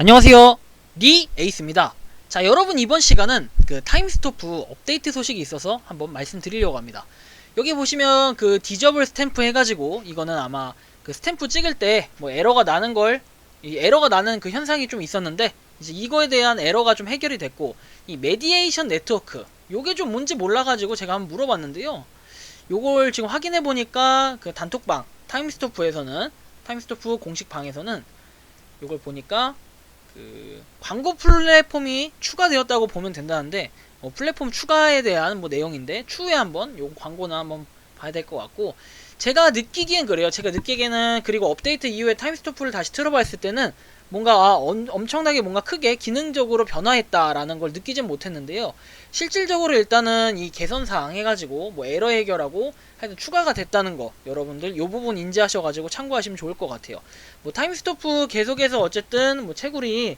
안녕하세요. 리 에이스입니다. 자, 여러분 이번 시간은 그 타임스토프 업데이트 소식이 있어서 한번 말씀드리려고 합니다. 여기 보시면 그 디저블 스탬프 해가지고 이거는 아마 그 스탬프 찍을 때 뭐 에러가 나는 걸, 이 에러가 나는 그 현상이 좀 있었는데 이제 이거에 대한 에러가 좀 해결이 됐고 이 메디에이션 네트워크 요게 좀 뭔지 몰라가지고 제가 한번 물어봤는데요. 요걸 지금 확인해 보니까 그 단톡방 타임스토프에서는 타임스토프 공식 방에서는 요걸 보니까 그 광고 플랫폼이 추가되었다고 보면 된다는데 어, 플랫폼 추가에 대한 뭐 내용인데 추후에 한번 요 광고나 한번 봐야 될 것 같고 제가 느끼기엔 그래요. 제가 느끼기에는 그리고 업데이트 이후에 타임스토프를 다시 틀어봤을 때는 뭔가 아, 엄, 엄청나게 뭔가 크게 기능적으로 변화했다라는 걸 느끼진 못했는데요. 실질적으로 일단은 이 개선 사항 해가지고 뭐 에러 해결하고 하여튼 추가가 됐다는 거 여러분들 요 부분 인지하셔가지고 참고하시면 좋을 것 같아요. 뭐 타임스토프 계속해서 어쨌든 뭐 채굴이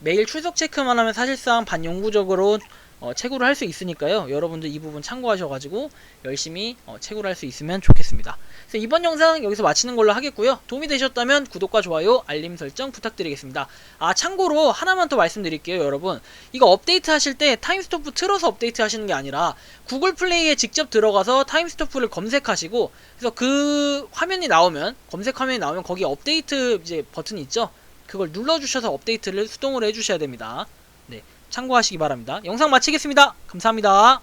매일 출석 체크만 하면 사실상 반영구적으로 어, 채굴을 할 수 있으니까요. 여러분들 이 부분 참고하셔가지고 열심히 어, 채굴할 수 있으면 좋겠습니다. 그래서 이번 영상 여기서 마치는 걸로 하겠고요. 도움이 되셨다면 구독과 좋아요, 알림 설정 부탁드리겠습니다. 아 참고로 하나만 더 말씀드릴게요, 여러분. 이거 업데이트 하실 때 타임스토프 틀어서 업데이트 하시는 게 아니라 구글 플레이에 직접 들어가서 타임스토프를 검색하시고 그래서 그 화면이 나오면 검색 화면이 나오면 거기 업데이트 이제 버튼이 있죠. 그걸 눌러주셔서 업데이트를 수동으로 해주셔야 됩니다. 네, 참고하시기 바랍니다. 영상 마치겠습니다. 감사합니다.